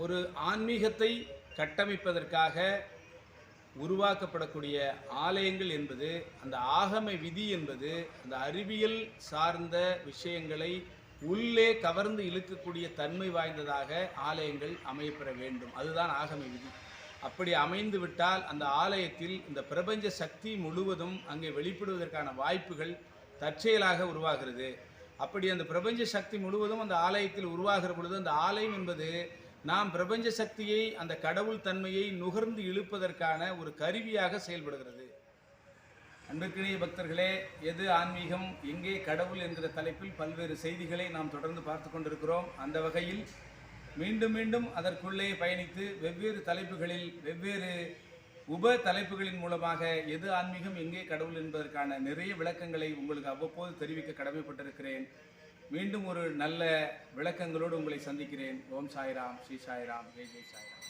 ஒரு ஆன்மீகத்தை கட்டமைப்பதற்காக உருவாக்கப்படக்கூடிய ஆலயங்கள் என்பது அந்த ஆகம விதி என்பது அந்த அறிவியல் சார்ந்த விஷயங்களை உள்ளே கவர்ந்து இழுக்கக்கூடிய தன்மை வாய்ந்ததாக ஆலயங்கள் அமையப்பெற வேண்டும். அதுதான் ஆகம விதி. அப்படி அமைந்து விட்டால் அந்த ஆலயத்தில் இந்த பிரபஞ்ச சக்தி முழுவதும் அங்கே வெளிப்படுவதற்கான வாய்ப்புகள் தற்செயலாக உருவாகிறது. அப்படி அந்த பிரபஞ்ச சக்தி முழுவதும் அந்த ஆலயத்தில் உருவாகிற பொழுது அந்த ஆலயம் என்பது நாம் பிரபஞ்ச சக்தியை அந்த கடவுள் தன்மையை நுகர்ந்து இழுப்பதற்கான ஒரு கருவியாக செயல்படுகிறது. அன்பிற்கினிய பக்தர்களே எது ஆன்மீகம்? எங்கே கடவுள் என்கிற தலைப்பில் பல்வேறு செய்திகளை நாம் தொடர்ந்து பார்த்து கொண்டிருக்கிறோம். அந்த வகையில் மீண்டும் மீண்டும் அதற்குள்ளே பயணித்து வெவ்வேறு தலைப்புகளில் வெவ்வேறு உப தலைப்புகளின் மூலமாக எது ஆன்மீகம் எங்கே கடவுள் என்பதற்கான நிறைய விளக்கங்களை உங்களுக்கு அவ்வப்போது தெரிவிக்க கடமைப்பட்டிருக்கிறேன். மீண்டும் ஒரு நல்ல விளக்கங்களோடு உங்களை சந்திக்கிறேன். ஓம் சாய்ராம் ஸ்ரீ சாய்ராம் ஜெய் ஜெய் சாய்ராம்.